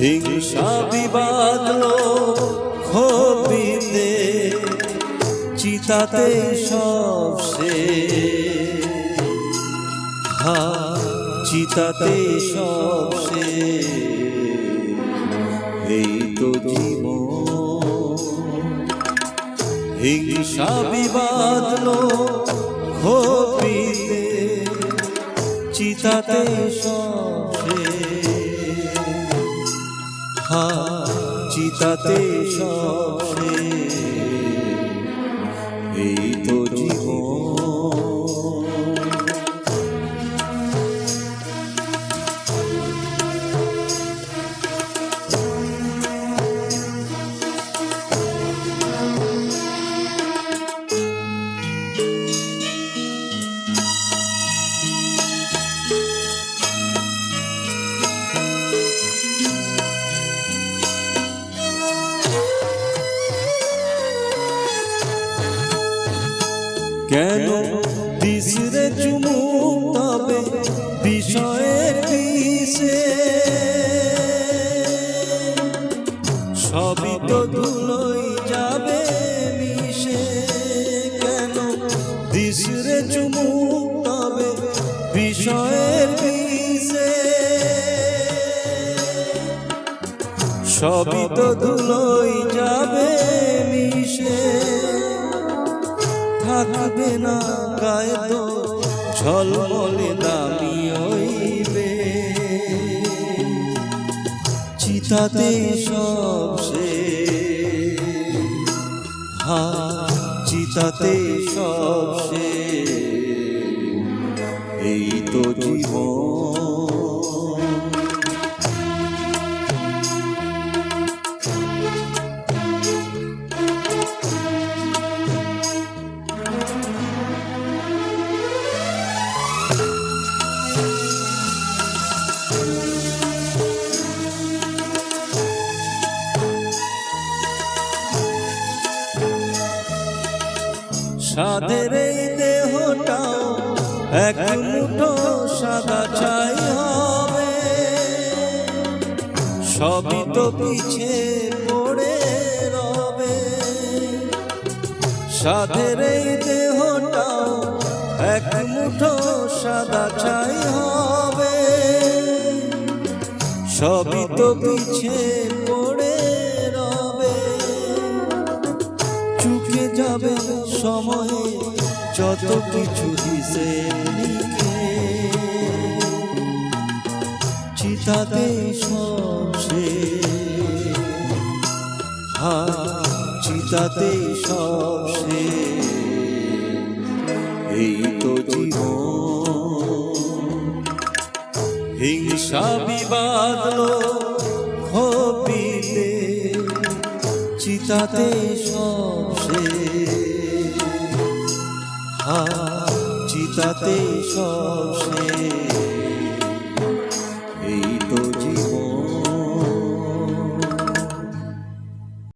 হিংসা বিবাদ খবিতে চিতাতে সব সে হা, চিতাতে সব সে এই তো জীবন। হিংসা বিবাদ খবিতে চিতাতে সে হা চিতাতে সে এই তো কেন দিসরে চুমু তবে বিষয়ের বিষে সবই তো ধুলোই যাবে মিশে। কেন দিসরে চুমু তবে বিষয়ের বিষে সবই তো ধুলোই যাবে মিশে। থাকবে না গায়ে তো ঝলমলে দামি হইবে চিতাতে সব সে হা, চিতাতে সব সে এই তো জীবন সাদের এই দেহটাও এক মুঠো সাদা চাই হবে। সবই তো পিছে পড়ে রবে। সাদের এই দেহটাও এক মুঠো সাদা চাই হবে। সবই তো পিছে পড়ে রবে। চুকে যাবে সময়ে যত কিছু দিছে চিতাতে সে হা, চিতাতে সে এই তো হিংসা বিবাদ খবিতে চিতাতে সব চিতাতে সব